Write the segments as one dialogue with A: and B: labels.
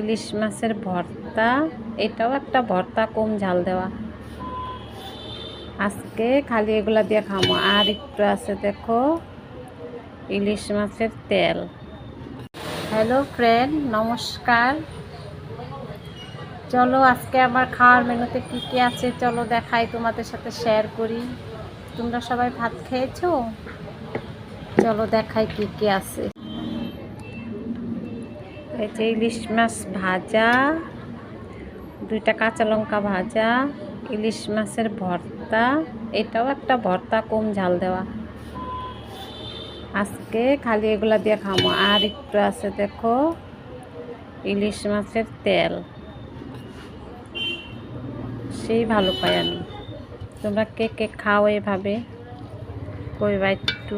A: ইলিশ মাছের ভর্তা, এটাও একটা ভর্তা, কম ঝাল দেওয়া। আজকে খালি এগুলা দিয়ে খামো। আর একটু আছে দেখো, ইলিশ মাছের তেল। হ্যালো ফ্রেন্ড নমস্কার। চলো আজকে আমার খাওয়ার মেনুতে কি কি আছে চলো দেখাই, তোমাদের সাথে শেয়ার করি। তোমরা সবাই ভাত খেয়েছো? চলো দেখাই কি কি আছে। এই ইলিশ মাছ ভাজা, দুইটা কাঁচা লঙ্কা ভাজা, ইলিশ মাছের ভর্তা, এটাও একটা ভর্তা, কম ঝাল দেওয়া। আজকে খালি এগুলা দিয়ে খামো। আর একটু আছে দেখো, ইলিশ মাছের তেল। সেই ভালো পাই আমি। তোমরা কে কে খাও এভাবে? কইবা একটু।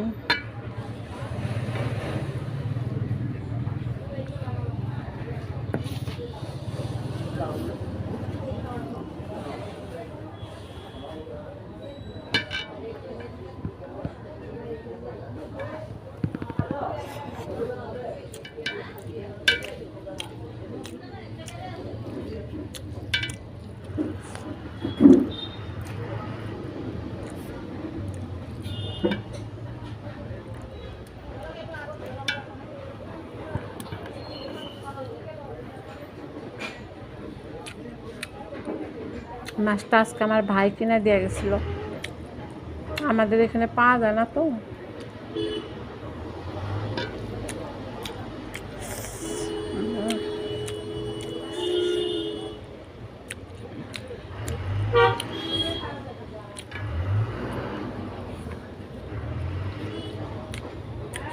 A: মাছটা আজকে আমার ভাই কিনে দিয়ে গেছিল। আমাদের এখানে পাওয়া যায় না তো।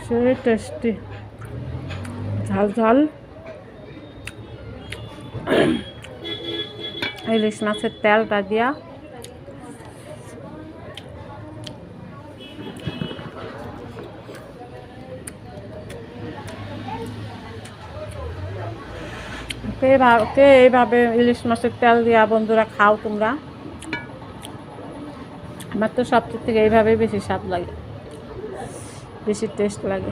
A: সেই টেস্টি ঝাল ঝাল। ইলিশ মাছের তেলটা দিয়া। কে এইভাবে ইলিশ মাছের তেল দিয়া বন্ধুরা খাও তোমরা। আমার তো সবচেয়ে থেকে এইভাবেই বেশি স্বাদ লাগে। বেশি টেস্ট লাগে।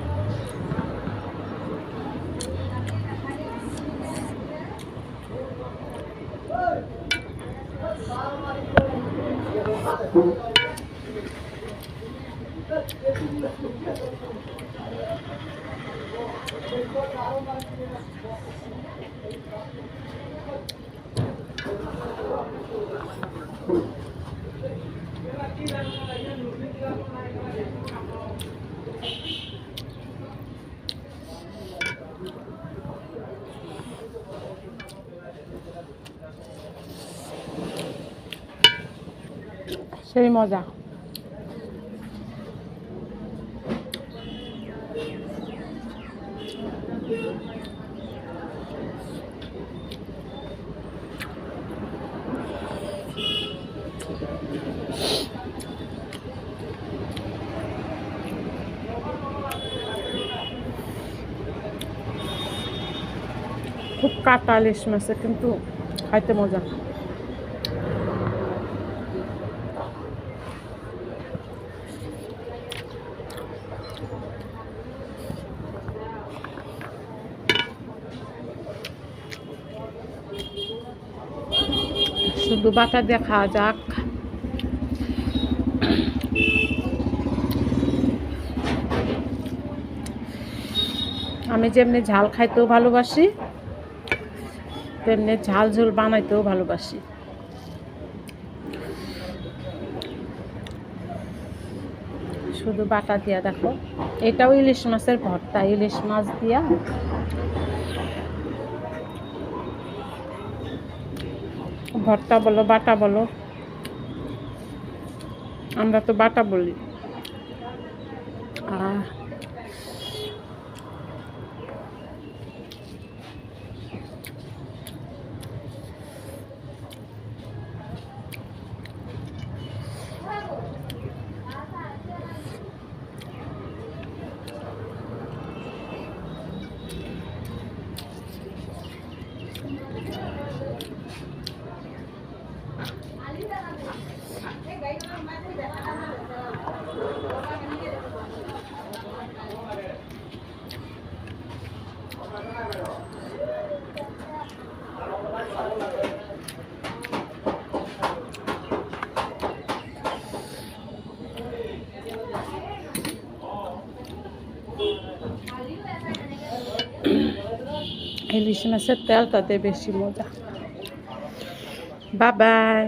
A: সেই মজা। খুব কাটা ইলিশ মাছে কিন্তু খাইতে মজা। শুধু বাটা দিয়ে যাক। আমি যেমনি ঝাল খাইতেও ভালোবাসি, তেমনি ঝাল ঝোল বানাইতেও ভালোবাসি। শুধু বাটা দিয়া দেখো, এটাও ইলিশ মাছের ভর্তা, ইলিশ মাছ দিয়া ভর্তা বলো বাটা বলো। আমরা তো বাটা বলি। আহ ইলিশ মাছের তেল তাতে বেশি মজা বাবাই